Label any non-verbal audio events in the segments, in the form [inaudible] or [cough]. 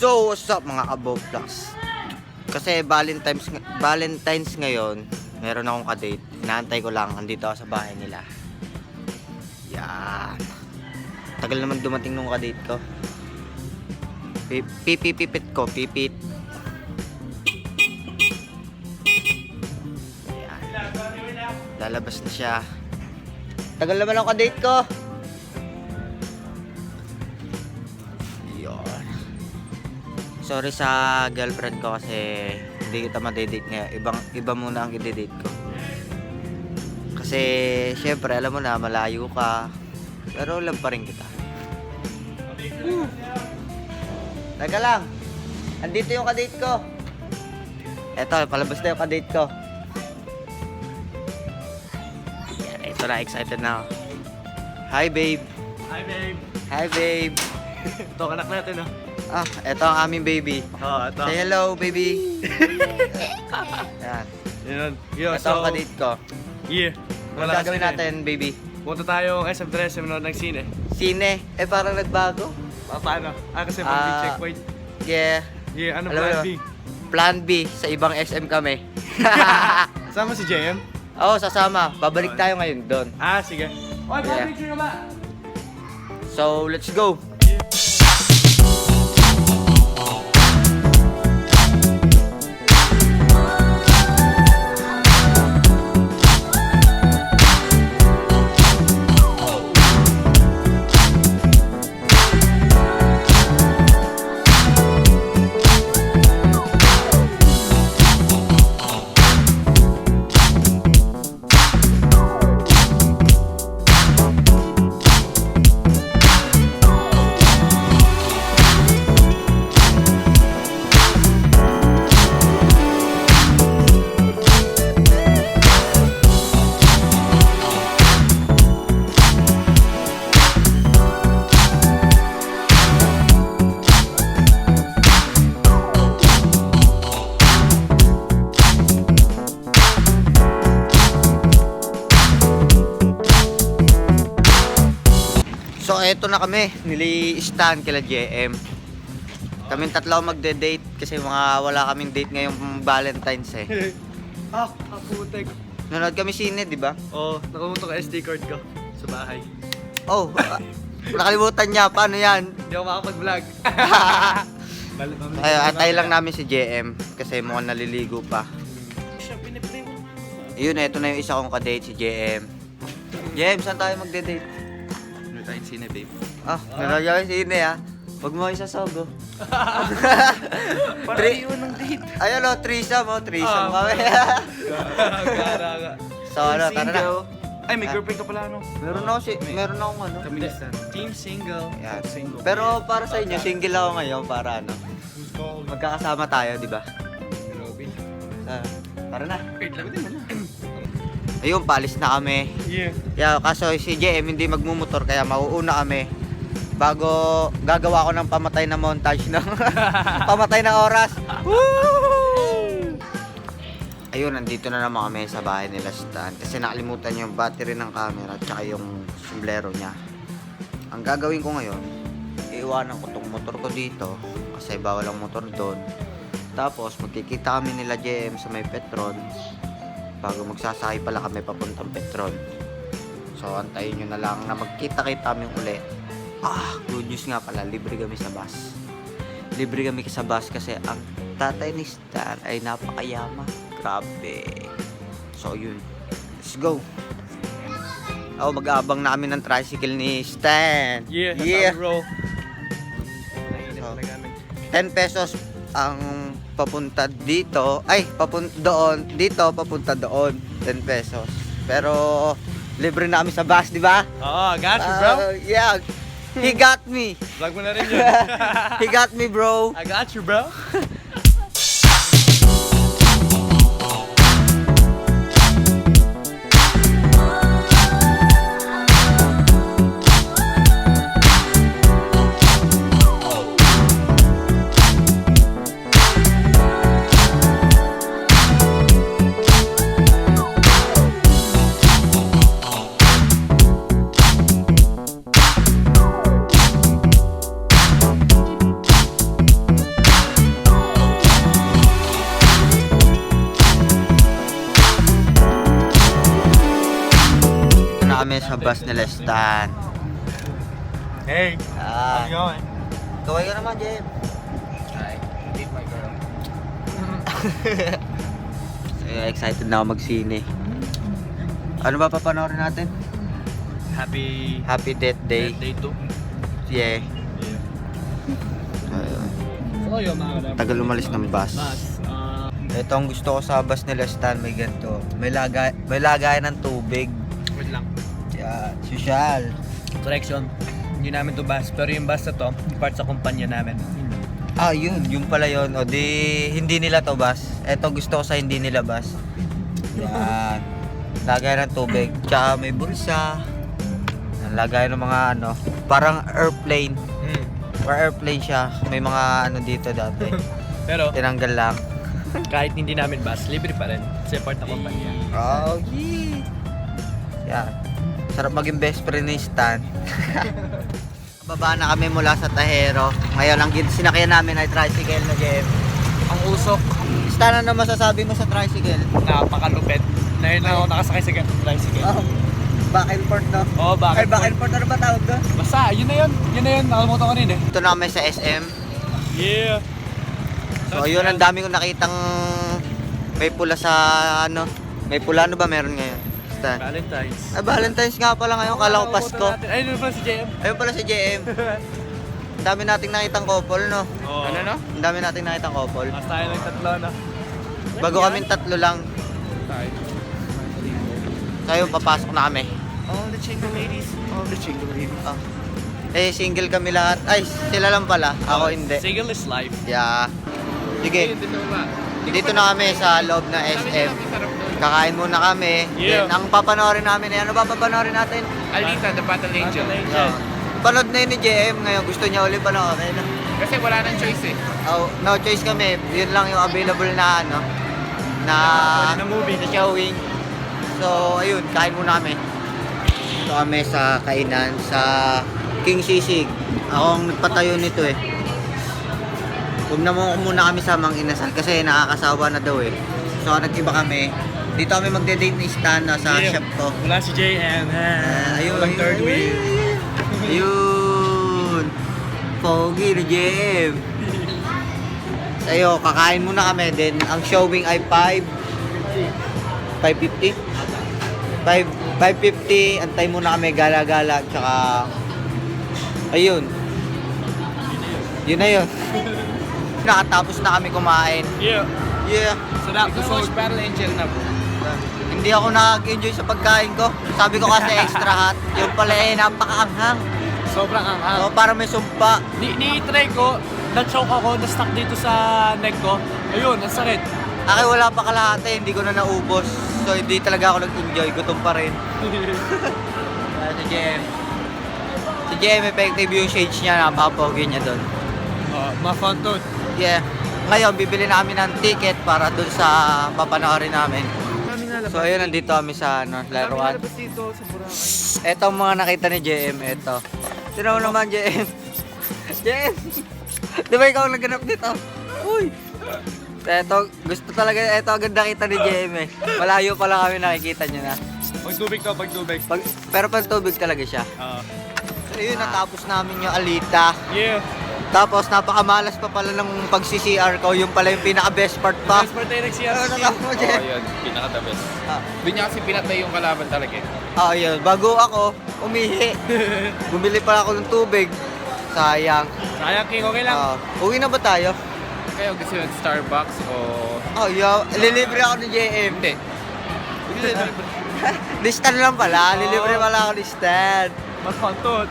So, what's up mga above plus? Kasi Valentine's, Valentine's ngayon, meron akong kadate. Inaantay ko lang, andito ako sa bahay nila. Yan. Tagal naman dumating nung kadate ko. Pi- Pipipipit ko, pipit. Yan. Lalabas na siya. Tagal naman ang kadate ko. Sorry sa girlfriend ko kasi hindi kita madedate ngayon. Ibang, iba muna ang i-date ko. Kasi, syempre, alam mo na, malayo ka. Pero love pa rin kita. Woo! Teka lang. Andito yung kadate ko. Eto, palabas na yung kadate ko. Yan, ito na, excited na ako. Hi, babe. Hi, babe. Hi, babe. Ito, anak natin, oh. Ah, eto ang aming baby. Oo, ito. Say hello, baby. Yan. Yun. Yo, Ito ang kadate ko. Yeah. Ano gagawin natin, baby? Punta tayo SM Tres, manood ng sine. Sine. Eh, parang nagbago. Pa paano? Ah, kasi Ah, pag checkpoint. Yeah. Yeah, ano Alam plan B? Plan B. Sa ibang SM kami. [laughs] Sama si JM? Oo, sasama. Babalik tayo ngayon doon. Ah, sige. Oy, Yeah. picture na ba? So, let's go. Eto na kami. Nili Stan kila JM. Kaming tatlo magde-date kasi mga wala kaming date ngayong Valentine's eh. [laughs] ah, kaputek. Nanood kami sine, di ba? Oo, oh, nakumutok ang SD card ko sa bahay. Oh, [laughs] ah, nakalimutan niya. Paano yan? Hindi ako makapag-vlog. [laughs] Ay, atay lang namin si JM kasi mukhang naliligo pa. Yun, eto na yung isa kong kadate si JM. JM, saan tayo magde-date? Ano tayong sine, babe? Ah, nanood kami sine ah. Huwag mo isasogo. [laughs] Para Tri- iwan ng date. Ayun o, threesome o, threesome Ah, kami. Gara so ano, tara na. Ay, may Ah. girlfriend ka pala, no? Meron ako si, meron akong ano. Kami listan. Team single. Yan. Single. Pero para sa inyo, single ako ngayon para ano, magkakasama tayo, di ba? Robin. Ah, tara na. Wait, lagot din mo na. Ayun, palis na kami. Yeah. Kaya kaso si JM hindi magmumotor kaya mauuna kami. Bago gagawa ko ng pamatay na montage ng [laughs] pamatay na oras. Woo! Ayun, nandito na naman kami sa bahay nila Stan kasi nakalimutan yung battery ng camera at saka yung sombrero niya. Ang gagawin ko ngayon, iiwanan ko tong motor ko dito kasi bawal ang motor doon. Tapos magkikita kami nila JM sa may Petron bago magsasakay pala kami papuntang Petron. So, antayin nyo na lang na magkita-kita kami uli. Ah, good news nga pala, libre kami sa bus. Libre kami sa bus kasi ang tatay ni Stan ay napakayama. Grabe. So, yun. Let's go. Oh, mag-aabang namin ng tricycle ni Stan. Yeah, Yeah. bro. So, 10 pesos ang papunta dito. Ay, papunta doon. Dito, papunta doon. 10 pesos. Pero, libre na kami sa bus, di ba? Oo, got you, bro. Ah, yeah. He got me. Vlog mo na rin yun. [laughs] He got me, bro. I got you, bro. [laughs] sa bus nila Stan. Hey, how's it going? kaway ka naman, Jem. Hi, meet my girl. [laughs] So, excited na ako magsine. Ano ba papanoorin natin? Happy Happy Death Day. birthday to. Yeah. Yeah. Kalab. Tagal umalis ng bus. Ah, Ito ang gusto ko sa bus nila Stan, may ganito. May lagay, may lagay ng tubig. Yan, social. Correction. Hindi namin to bus. Pero yung bus na to, part sa kumpanya namin. Ah, yun, yung pala yun. O di, hindi nila to bus. Ito gusto ko sa hindi nila bus. Yan. Lagay ng tubig. Tsaka may bulsa. Lagay ng mga ano, parang airplane. Mm. Or airplane siya. May mga ano dito dati. [laughs] Pero Tinanggal lang. kahit hindi namin bus, libre pa rin. Kasi part ng kumpanya. Oh, yeah. Yan. Sarap maging best friend ni Stan. [laughs] Baba na kami mula sa Tahero. Ngayon, ang sinakyan namin ay tricycle na Jem. Ang usok, Stan, ano masasabi mo sa tricycle? napakalupit. Ngayon na ako nakasakay sa tricycle. Oh, back and forth, no? Oo, bakit? Ay, back and forth, ano ba tawag doon? Basta, yun na yun. Yun na yun. Nakalimutan ko rin eh. Ito na kami sa SM. Yeah. So, yun, ang dami kong nakitang may pula sa, ano, may pula, ano ba meron ngayon? Stan. Valentine's. Ay, Valentine's nga pala ngayon, kala ko Pasko. Ay, pala si JM? Ayun pala si JM. Ang dami nating nakitang couple, no? Oh. Ano no? Ang dami nating nakitang couple. Mas tayo lang tatlo na. Bago kami tatlo lang, Tayo. tayo papasok na kami. All the chingle ladies. All the chingle ladies. Oh. Eh, single kami lahat. Ay, sila lang pala. Ako hindi. Single is life. Yeah. Sige, dito na kami sa loob ng SM. Kakain muna kami. Yeah. Then, ang papanoorin namin, eh, ano ba papanoorin natin? Alita, the Battle Angel. Yeah. Panood na yun ni JM ngayon. Gusto niya ulit panoorin. Kasi wala nang choice eh. Oh, no choice kami. Yun lang yung available na ano na, na movie. na showing. So, ayun, kain muna kami. Ito kami sa kainan sa King Sisig. Ako ang nagpatayo nito eh. Huwag na muna kami sa Mang Inasal kasi nakakasawa na daw eh. So, nag-iba kami. Dito kami magde-date ni Stan na sa shop to. Wala si JM. Ah, ayun, Walang third ayun, wheel. Ayun. Pogi ni JM. Sa'yo, [laughs] kakain muna kami. Then, ang showing ay 5... 550? 5, 550. Antay muna kami. Gala-gala. Tsaka... Ayun. Yun na yun. [laughs] Nakatapos na kami kumain. Yeah. Yeah. Sarap. Ikaw watch Battle Angel na bro. Hindi ako nag-enjoy sa pagkain ko. Sabi ko kasi extra hot. Yung pala eh, napakaanghang. Sobrang anghang. So, para may sumpa. Ni ni-try ko, na-choke ako, na-stuck dito sa neck ko. Ayun, ang sakit. Aki wala pa kalahati, hindi ko na naubos. So hindi talaga ako nag-enjoy, gutom pa rin. Uh, [laughs] si JM. Si JM effective yung shades niya, napapogi niya doon. Oh, ma-fun to. Yeah. Ngayon, bibili namin ng ticket para doon sa papanoorin namin. So ayun, nandito kami sa ano, laruan. dito sa Boracay. Ito ang mga nakita ni JM, ito. Sino mo naman, JM? [laughs] JM! [laughs] Di ba ikaw ang nagganap dito? Uy! Ito, gusto talaga, ito agad nakita ni JM eh. Malayo pa lang kami nakikita niya na. Pag tubig to, pag tubig. Pag, pero pag tubig talaga siya. Ah. So yun, natapos namin yung Alita. yeah. Tapos napakamalas pa pala ng pag-CCR ko. Yung pala yung pinaka-best part pa. Best part tayo nag-CR. Ano na mo, Oo, JM? yun. Pinaka-the best. Ah, Doon niya kasi pinatay yung kalaban talaga eh. ah, yun. Bago ako, umihi. [laughs] Bumili pa ako ng tubig. Sayang. Sayang King, okay lang. Ah, uwi na ba tayo? Kaya gusto yung Starbucks o... Oh, yo, lilibre ako ni JM. Hindi. Hindi, [laughs] Listan lang pala, lilibre pala ako ni Stan. Mas fun to.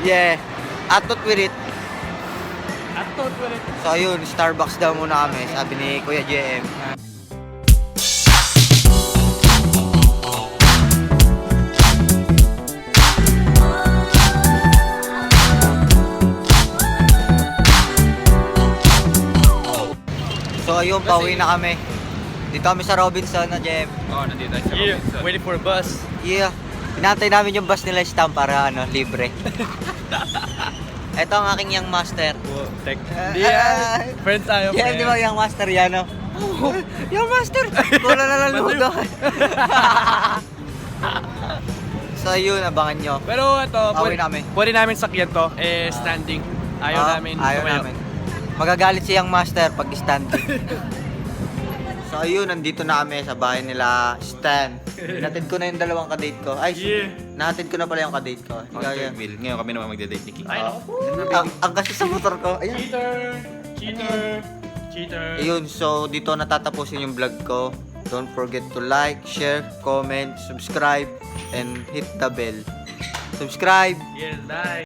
Yeah. Atot with it. So ayun, Starbucks daw muna kami, sabi ni Kuya JM. So ayun, pauwi na kami. Dito kami sa Robinson na JM. Oo, nandito tayo sa Yeah, Robinson. waiting for a bus. Yeah. Pinantay namin yung bus nila Stam para ano, libre. [laughs] Ito ang aking young master. Well, tech. Ah, Yeah. ah, Friends tayo, friends. di ba yung master yan, no? [laughs] yung master! Wala na lang luto. So yun, abangan nyo. Pero ito, Away pwede, namin. pwede namin sakyan to. Eh, standing. Ayaw Ah, namin. Ayaw tumayo. namin. Magagalit siyang master pag standing. [laughs] so ayun, nandito na kami sa bahay nila Stan. Natid ko na yung dalawang kadate ko. Ay, Yeah. natid ko na pala yung kadate ko. Third wheel. Ngayon kami naman magde-date ni King. Ay, naku ang, ang kasi sa motor ko. Ayan. Cheater! Cheater! Cheater! Ayun, so dito natatapusin yung vlog ko. Don't forget to like, share, comment, subscribe, and hit the bell. Subscribe! Yes, bye!